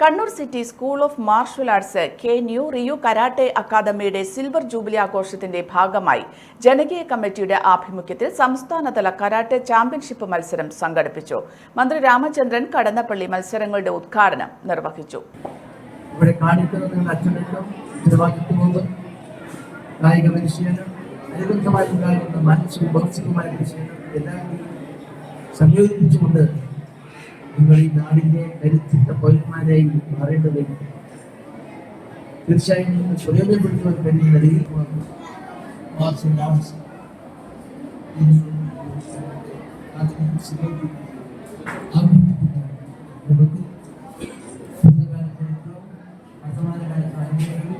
Kannur city school of martial arts K new റിയു karate അക്കാദമിയുടെ silver jubilee ആഘോഷത്തിന്റെ ഭാഗമായി ജനകീയ കമ്മിറ്റിയുടെ ആഭിമുഖ്യത്തിൽ സംസ്ഥാനതല കരാട്ടെ ചാമ്പ്യൻഷിപ്പ് മത്സരം സംഘടിപ്പിച്ചു. മന്ത്രി രാമചന്ദ്രൻ കടന്നപ്പള്ളി മത്സരങ്ങളുടെ ഉദ്ഘാടനം നിർവഹിച്ചു. ഇവിടെ കാണിക്കുന്ന നിങ്ങളുടെ അച്ചടക്കം ഉത്തരവാദിത്വബോധം കായിക പരിശീലനം അനുബന്ധമായി ഉണ്ടാകുന്ന മാനസിക മാനസികമായ പരിശീലനം എല്ലാം സംയോജിപ്പിച്ചുകൊണ്ട് നിങ്ങൾ ഈ നാടിന്റെ കരുത്തിട്ട പൗരന്മാരായി മാറേണ്ടതുണ്ട് തീർച്ചയായും നിങ്ങൾ പ്രയോജനപ്പെടുത്തുവാൻ കഴിയുന്ന നിലയിൽ മാർഷൽ ആർട്സ് നമുക്ക് ഭൂതകാലത്തിലേക്കും വർത്തമാനകാല സാഹചര്യങ്ങളിൽ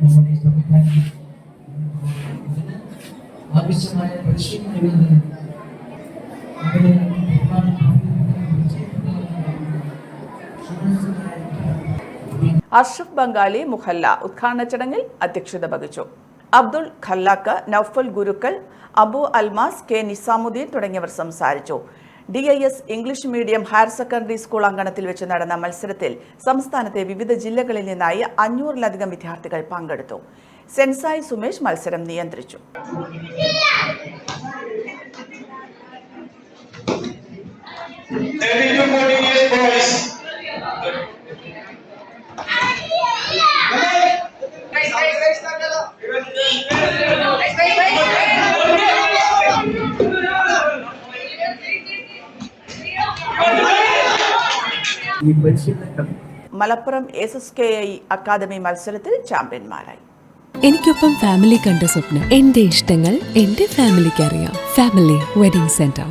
നമ്മുടെ സംവിധാനം ഇതിന് ആവശ്യമായ പരിശീലനം നൽകുന്നതിന് അഷ്റഫ് ബംഗാളി മുഹല്ല ഉദ്ഘാടന ചടങ്ങിൽ അധ്യക്ഷത വഹിച്ചു. അബ്ദുൾ ഖല്ലാക്ക് നൌഫൽ ഗുരുക്കൽ അബു അൽമാസ് കെ നിസാമുദ്ദീൻ തുടങ്ങിയവർ സംസാരിച്ചു. D I S English medium higher secondary school അങ്കണത്തിൽ വെച്ച് നടന്ന മത്സരത്തിൽ സംസ്ഥാനത്തെ വിവിധ ജില്ലകളിൽ നിന്നായി അഞ്ഞൂറിലധികം വിദ്യാർത്ഥികൾ പങ്കെടുത്തു. സെൻസായി സുമേഷ് മത്സരം നിയന്ത്രിച്ചു. Malappuram S S K I academy മത്സരത്തിൽ ചാമ്പ്യന്മാരായി. എനിക്കൊപ്പം ഫാമിലി കണ്ട സ്വപ്നം എന്റെ ഇഷ്ടങ്ങൾ എന്റെ ഫാമിലിക്ക് അറിയാം. Family wedding centre